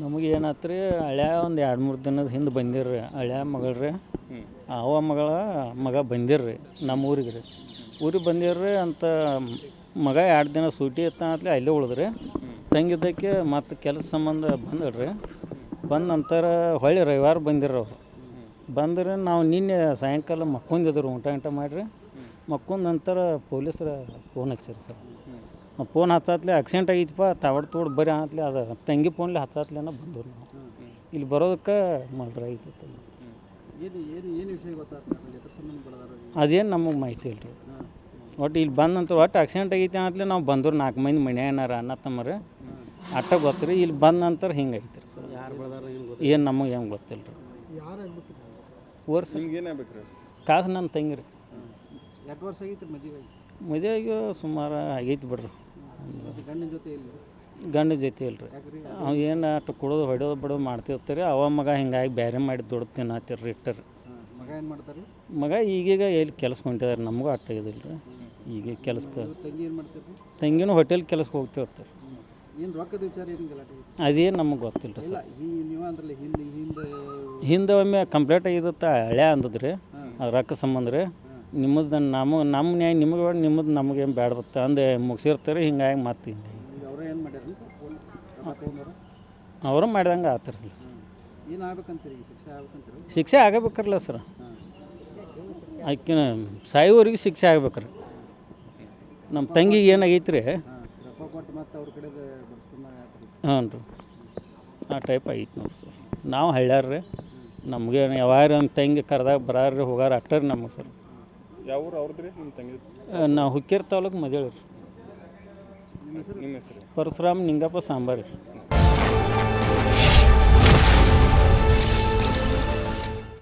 ನಮಗೆ ಏನಾಯ್ತು ರೀ ಹಳ್ಯಾ ಒಂದು ಎರಡು ಮೂರು ದಿನದ ಹಿಂದೆ ಬಂದಿರ್ರಿ. ಹಳ್ಯಾ ರೀ ಅವ ಮಗಳ ಮಗ ಬಂದಿರ್ರಿ ನಮ್ಮ ಊರಿಗೆ ರೀ. ಊರಿಗೆ ಬಂದಿರ್ರಿ ಅಂತ ಮಗ ಎರಡು ದಿನ ಸೂಟಿ ಇತ್ತ ಅಂತಲೇ ಅಲ್ಲೇ ಉಳಿದ್ರಿ. ತಂಗಿದ್ದಕ್ಕೆ ಮತ್ತು ಕೆಲಸ ಸಂಬಂಧ ಬಂದಿಡ್ರಿ ಬಂದ ನಂತರ ಹೊಳ್ಳಿ ರವಿವಾರ ಬಂದಿರ್ರಿ ಅವ್ರು. ಬಂದ್ರೆ ನಾವು ನಿನ್ನೆ ಸಾಯಂಕಾಲ ಮಕ್ಕೊಂದಿದ್ರು ಊಟ ಊಟ ಮಾಡಿರಿ. ಮಕ್ಕೊಂದ ನಂತರ ಪೊಲೀಸರ ಫೋನ್ ಹಚ್ಚಿರಿ ಸರ್. ಫೋನ್ ಹಚ್ಚಾತ್ಲೆ ಆಕ್ಸಿಡೆಂಟ್ ಆಗೈತಿಪ್ಪ ತಾವಡ್ ತೋಡ್ ಬರೀ ಆತ್ಲೆ ಅದು ತಂಗಿ ಫೋನ್ಲಿ ಹಚ್ಚಾತ್ಲೇನ ಬಂದರು ನಾವು. ಇಲ್ಲಿ ಬರೋದಕ್ಕೆ ಮರ್ಡ್ರ್ ಆಗಿತ್ತು ಎದ್ರ ಅದೇನು ನಮಗೆ ಮಾಹಿತಿ ಇಲ್ಲ ರೀ ಒಟ್ಟು ಇಲ್ಲಿ ಬಂದ ನಂತರ ಒಟ್ಟು ಆಕ್ಸಿಡೆಂಟ್ ಆಗೈತಿ ಅಂತಲೇ ನಾವು ಬಂದ್ರು ನಾಲ್ಕು ಮಂದಿ ಮನ್ಯಾಗನಾರ ಅನ್ನ ತಮ್ಮರು. ಅಟ್ಟ ಗೊತ್ತು ರೀ ಇಲ್ಲಿ ಬಂದ ನಂತರ ಹಿಂಗೆ ಐತಿ ರೀ ಸರ್. ಯಾರು ಬೆಳೆದಾರ ಏನು ನಮಗೆ ಹೆಂಗೆ ಗೊತ್ತಿಲ್ಲ ರೀ ಯಾರು ವರ್ಷ ಕಾಸು ನನ್ನ ತಂಗಿ ರೀ ಮದುವೆ ಆಗ್ಯೋ ಸುಮಾರು ಆಗೈತಿ ಬಿಡ್ರಿ. ಗಂಡ ಜೊತೆ ಇಲ್ರಿ. ಅವ್ ಏನು ಅಷ್ಟು ಕುಡೋದು ಹೊಡೆದು ಬಿಡೋದು ಮಾಡ್ತಿರ್ತಾರೆ. ಅವ ಮಗ ಹಿಂಗಾಗಿ ಬೇರೆ ಮಾಡಿ ದುಡ್ಡು ತಿನ್ನತ್ತಿರ್ರಿ ಇಟ್ಟರ್. ಮಗ ಈಗೀಗ ಎಲ್ಲಿ ಕೆಲಸ ಹೊಂಟಿದಾರೆ ನಮಗೂ ಅಟ್ಟ ಇದಿಲ್ಲ ರೀ ಈಗ ಕೆಲ್ಸಕ್ಕೆ ತಂಗಿನೂ ಹೋಟೆಲ್ ಕೆಲಸಕ್ಕೆ ಹೋಗ್ತಿರ್ತಾರೆ? ಅದೇನು ನಮಗೆ ಗೊತ್ತಿಲ್ಲ ರೀ ಸರ್. ಹಿಂದೆ ಒಮ್ಮೆ ಕಂಪ್ಲೇಂಟ್ ಆಗಿದ್ದತ್ತ ಹಳೆ ಅಂದದ್ರಿ. ಅದು ರೊಕ್ಕ ಸಂಬಂಧ ರೀ. ನಿಮ್ಮದು ನಮ್ಮ ನಮ್ಮ ನ್ಯಾಯ ನಿಮಗೆ ಬೇಡ ನಿಮ್ಮದು ನಮಗೇನು ಬೇಡ ಬತ್ತ ಅಂದೆ ಮುಗಿಸಿರ್ತಾರೆ ಹಿಂಗಾಗಿ ಮತ್ತೆ ಹಿಂಗೆ ಅವರು ಮಾಡ್ದಂಗೆ ಆತಿರ್ತಿಲ್ಲ ಸರ್. ಶಿಕ್ಷೆ ಆಗಬೇಕಲ್ಲ ಸರ್. ಆಕಿನ ಸಾಯೋವರೆಗೆ ಶಿಕ್ಷೆ ಆಗ್ಬೇಕ್ರಿ. ನಮ್ಮ ತಂಗಿಗೆ ಏನಾಗೈತೆ ರೀ ಹ್ಞೂ ರೀ. ಆ ಟೈಪ್ ಆಗೈತೆ ನೋಡ್ರಿ ಸರ್. ನಾವು ಹಳ್ಳ್ಯಾರ ರೀ ನಮಗೆ ಯಾವಾಗ ನಮ್ಮ ತಂಗಿ ಕರೆದಾಗ ಬರಾರ್ರಿ ಹೋಗಾರ ಅಟ್ಟರಿ ನಮಗೆ ಸರ್. ಯಾವ ಊರು ಅವ್ರದ್ದು ರೀ? ನಿಮ್ಮ ತಂಗಿ ನಾವು ಹುಕ್ಕೇರಿ ತಾಲೂಕು ಮದೇಳಿ ರೀ. ನಿಮ್ಮ ಹೆಸರು? ಪರಶುರಾಮ್ ನಿಂಗಪ್ಪ ಸಾಂಬಾರಿ ರೀ.